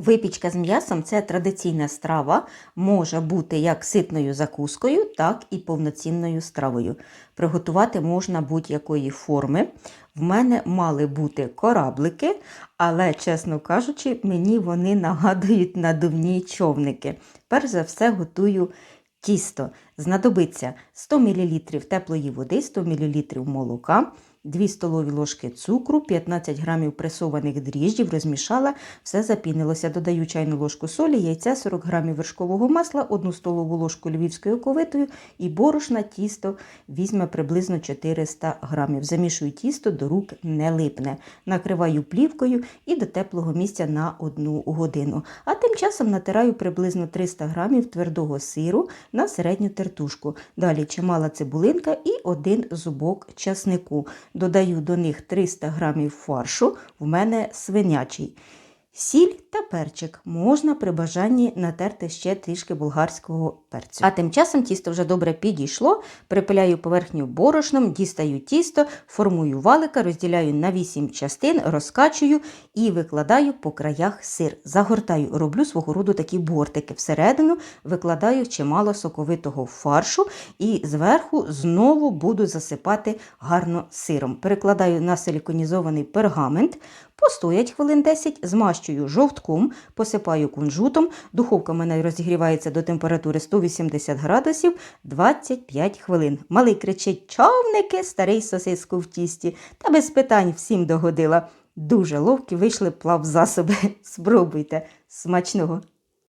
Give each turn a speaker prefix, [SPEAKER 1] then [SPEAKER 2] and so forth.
[SPEAKER 1] Випічка з м'ясом це традиційна страва, може бути як ситною закускою, так і повноцінною стравою. Приготувати можна будь-якої форми. В мене мали бути кораблики, але, чесно кажучи, мені вони нагадують надувні човники. Перш за все готую тісто. Знадобиться 100 мл теплої води, 100 мл молока. 2 столові ложки цукру, 15 грамів пресованих дріжджів, розмішала, все запінилося. Додаю чайну ложку солі, яйця, 40 грамів вершкового масла, 1 столову ложку львівської оковитою і борошна тісто візьме приблизно 400 грамів. Замішую тісто, до рук не липне. Накриваю плівкою і до теплого місця на 1 годину. А тим часом натираю приблизно 300 грамів твердого сиру на середню тертушку. Далі чимала цибулинка і один зубок часнику. Додаю до них 300 грамів фаршу, в мене свинячий. Сіль та перчик можна при бажанні натерти ще трішки болгарського перцю. А тим часом тісто вже добре підійшло, припиляю поверхню борошном, дістаю тісто, формую валика, розділяю на 8 частин, розкачую і викладаю по краях сир. Загортаю, роблю свого роду такі бортики. Всередину викладаю чимало соковитого фаршу і зверху знову буду засипати гарно сиром. Перекладаю на силіконізований пергамент. Постоять хвилин 10, змащую жовтком, посипаю кунжутом. Духовка мене розігрівається до температури 180 градусів 25 хвилин. Малий кричить човники, старий сосиску в тісті. Та без питань всім догодила. Дуже ловкі вийшли плавзасоби. Спробуйте. Смачного!